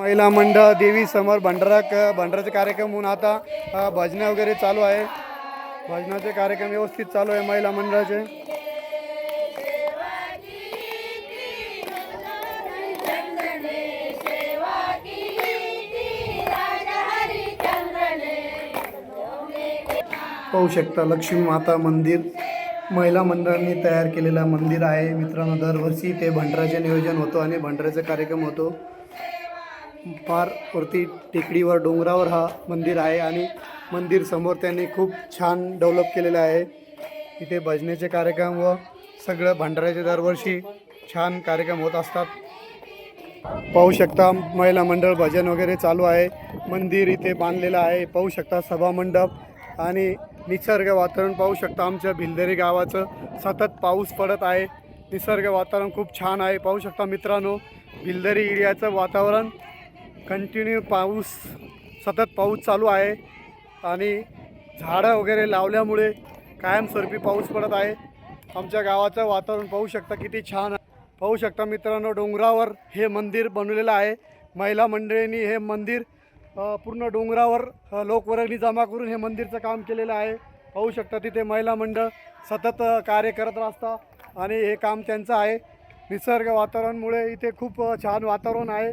महिला मंडळ देवी समोर भंडारा क भंडाराचे कार्यक्रम होऊन आता भजनं वगैरे चालू आहे. भजनाचे कार्यक्रम व्यवस्थित चालू आहे महिला मंडळाचे. पाहू शकता लक्ष्मी माता मंदिर. महिला मंडळांनी तयार केलेलं मंदिर आहे. मित्रांनो दरवर्षी ते भंडाराचे नियोजन होतो आणि भंडाराचा कार्यक्रम होतो. फार वरती टेकडीवर डोंगरावर हा मंदिर आहे आणि मंदिर समोर त्यांनी खूप छान डेव्हलप केलेलं आहे. इथे भजनेचे कार्यक्रम व सगळं भंडाऱ्याचे दरवर्षी छान कार्यक्रम होत असतात. पाहू शकता महिला मंडळ भजन वगैरे चालू आहे. मंदिर इथे बांधलेलं आहे. पाहू शकता सभामंडप आणि निसर्ग वातावरण. पाहू शकता आमच्या भिलदरी गावाचं सतत पाऊस पडत आहे. निसर्ग वातावरण खूप छान आहे. पाहू शकता मित्रांनो भिलदरी एरियाचं वातावरण कंटिन्यू पाऊस सतत पाऊस चालू आहे आणि झाडं वगैरे लावल्यामुळे कायमस्वरूपी पाऊस पडत आहे. आमच्या गावाचं वातावरण पाहू शकता किती छान पाहू शकता मित्रांनो डोंगरावर हे मंदिर बनवलेलं आहे. महिला मंडळींनी हे मंदिर पूर्ण डोंगरावर लोकवर्गणी जमा करून हे मंदिरचं काम केलेलं आहे. पाहू शकता तिथे महिला मंडळ सतत कार्य करत असतात आणि हे काम त्यांचं आहे. निसर्ग वातावरणामुळे इथे खूप छान वातावरण आहे.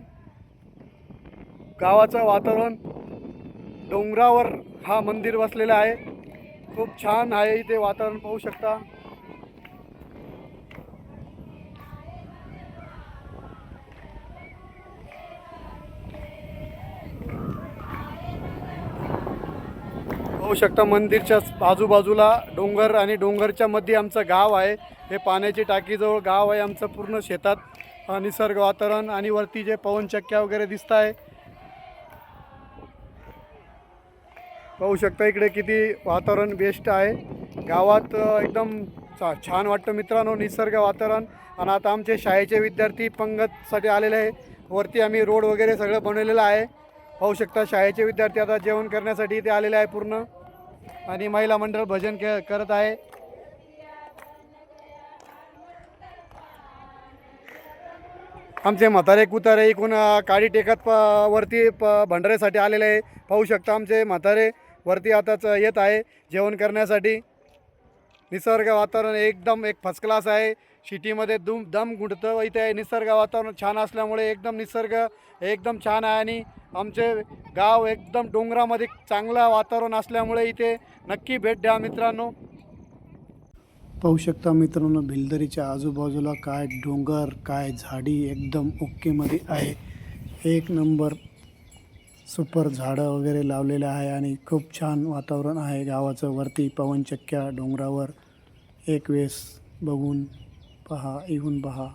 गावाचं वातावरण डोंगरावर हा मंदिर वसलेला आहे. खूप छान आहे इथे वातावरण पाहू शकता. पाहू शकता मंदिरच्या आजूबाजूला डोंगर आणि डोंगरच्या मध्ये आमचं गाव आहे. हे पाण्याची टाकीजवळ गाव आहे आमचं पूर्ण शेतात. निसर्ग वातावरण आणि वरती जे पवनचक्क्या वगैरे दिसत आहे पाहू शकता इकडे किती वातावरण बेस्ट आहे. गावात एकदम छा छान वाटतं मित्रांनो निसर्ग वातावरण. आणि आता आमचे शाळेचे विद्यार्थी पंगतसाठी आलेले आहे. वरती आम्ही रोड वगैरे सगळं बनवलेलं आहे. पाहू शकता शाळेचे विद्यार्थी आता जेवण करण्यासाठी इथे आलेले आहे पूर्ण. आणि महिला मंडळ भजन के करत आहे. आमचे म्हातारे कुतारे इकून काडी टेकत प वरती प भंडाऱ्यासाठी आलेले आहे. पाहू शकता आमचे म्हातारे वरती आताच येत आहे जेवण करण्यासाठी. निसर्ग वातावरण एकदम एक फर्स्ट क्लास आहे. सिटीमध्ये दुम दम गुंडतं इथे निसर्ग वातावरण छान असल्यामुळे एकदम निसर्ग एकदम छान आहे आणि आमचे गाव एकदम डोंगरामध्ये चांगलं वातावरण असल्यामुळे इथे नक्की भेट द्या मित्रांनो. पाहू शकता मित्रांनो भिलदरीच्या आजूबाजूला काय डोंगर काय झाडी एकदम ओकेमध्ये आहे. एक नंबर सुपर झाडं वगैरे लावलेलं आहे आणि खूप छान वातावरण आहे. गावाचं वरती पवनचक्क्या डोंगरावर एक वेळेस बघून पहा येऊन पहा.